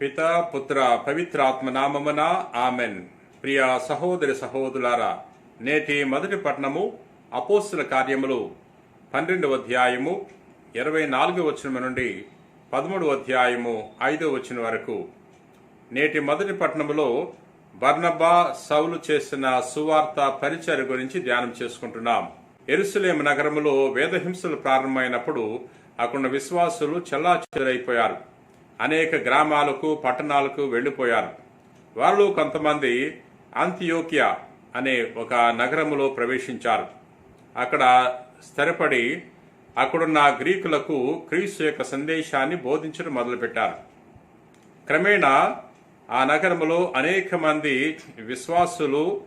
పిత పుత్ర పవిత్రాత్మ నామమున ఆమెన్. ప్రియ సహోదరి సహోదరులారా నేటి మొదటి పట్టణము అపోస్తుల కార్యములు పన్నెండవ అధ్యాయము ఇరవై నాలుగు వచనం నుండి పదమూడు అధ్యాయము ఐదో వచనం వరకు. నేటి మొదటి పట్టణములో బర్నబా సౌలు చేసిన సువార్త పరిచయ గురించి ధ్యానం చేసుకుంటున్నాం. ఎరుసలేం నగరములో వేదహింసలు ప్రారంభమైనప్పుడు అక్కడ విశ్వాసులు చెల్లాచెదరైపోయారు. అనేక గ్రామాలకు పట్టణాలకు వెళ్ళిపోయారు. వారిలో కొంతమంది అంత్యోకియా అనే ఒక నగరములో ప్రవేశించారు. అక్కడ స్థిరపడి అక్కడున్న గ్రీకులకు క్రీస్తు యొక్క సందేశాన్ని బోధించడం మొదలుపెట్టారు. క్రమేణా ఆ నగరములో అనేక మంది విశ్వాసులు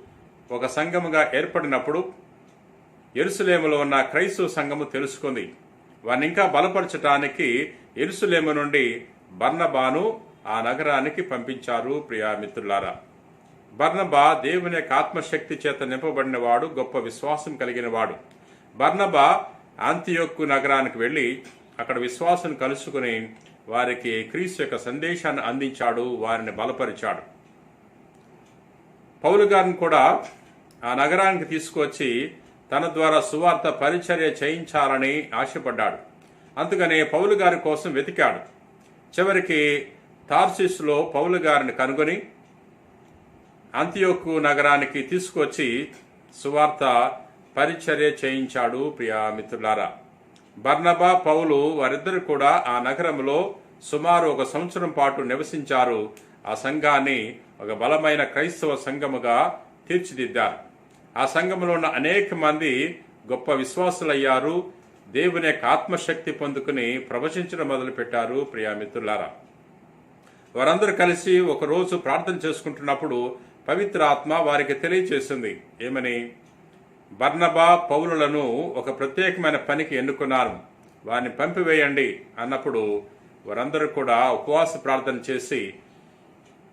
ఒక సంఘముగా ఏర్పడినప్పుడు ఎరుసలేములో ఉన్న క్రైస్తవ సంఘము తెలుసుకుంది. వారిని ఇంకా బలపరచటానికి ఎరుసలేము నుండి బర్నబాను ఆ నగరానికి పంపించారు ప్రియా మిత్రులారా బర్నబా దేవుని యొక్క ఆత్మశక్తి చేత నింపబడినవాడు గొప్ప విశ్వాసం కలిగినవాడు. బర్ణబా ఆంతియొక్కు నగరానికి వెళ్ళి అక్కడ విశ్వాసం కలుసుకుని వారికి క్రీస్తు యొక్క సందేశాన్ని అందించాడు వారిని బలపరిచాడు. పౌలు గారిని కూడా ఆ నగరానికి తీసుకొచ్చి తన ద్వారా సువార్త పరిచర్య చేయించాలని ఆశపడ్డాడు. అందుకనే పౌలు గారి కోసం వెతికాడు. చివరికి తార్సిస్లో పౌలు గారిని కనుగొని అంత్యోకు నగరానికి తీసుకొచ్చి సువార్త పరిచర్య చేయించాడు ప్రియా మిత్రులారా. బర్నబా పౌలు వారిద్దరు కూడా ఆ నగరంలో సుమారు ఒక సంవత్సరం పాటు నివసించారు. ఆ సంఘాన్ని ఒక బలమైన క్రైస్తవ సంఘముగా తీర్చిదిద్దారు. ఆ సంఘంలో ఉన్న అనేక మంది గొప్ప విశ్వాసులయ్యారు. దేవుని యొక్క ఆత్మశక్తి పొందుకుని ప్రవచించడం మొదలుపెట్టారు ప్రియామిత్రులారా వారందరూ కలిసి ఒకరోజు ప్రార్థన చేసుకుంటున్నప్పుడు పవిత్ర ఆత్మ వారికి తెలియచేసింది. ఏమని? బర్ణబా పౌలులను ఒక ప్రత్యేకమైన పనికి ఎన్నుకున్నారు. వారిని పంపివేయండి అన్నప్పుడు వారందరూ కూడా ఉపవాస ప్రార్థన చేసి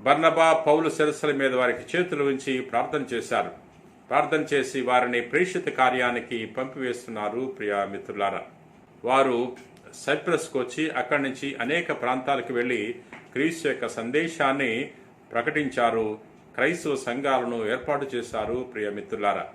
బర్ణబా పౌలు శిరస్సుల మీద వారికి చేతులు ఉంచి ప్రార్థన చేశారు. ప్రార్థన చేసి వారిని ప్రేషిత కార్యానికి పంపివేస్తున్నారు ప్రియా మిత్రులారా. వారు సైప్రస్కు వచ్చి అక్కడి నుంచి అనేక ప్రాంతాలకు వెళ్ళి క్రీస్తు యొక్క సందేశాన్ని ప్రకటించారు. క్రైస్తవ సంఘాలను ఏర్పాటు చేశారు ప్రియమిత్రులారా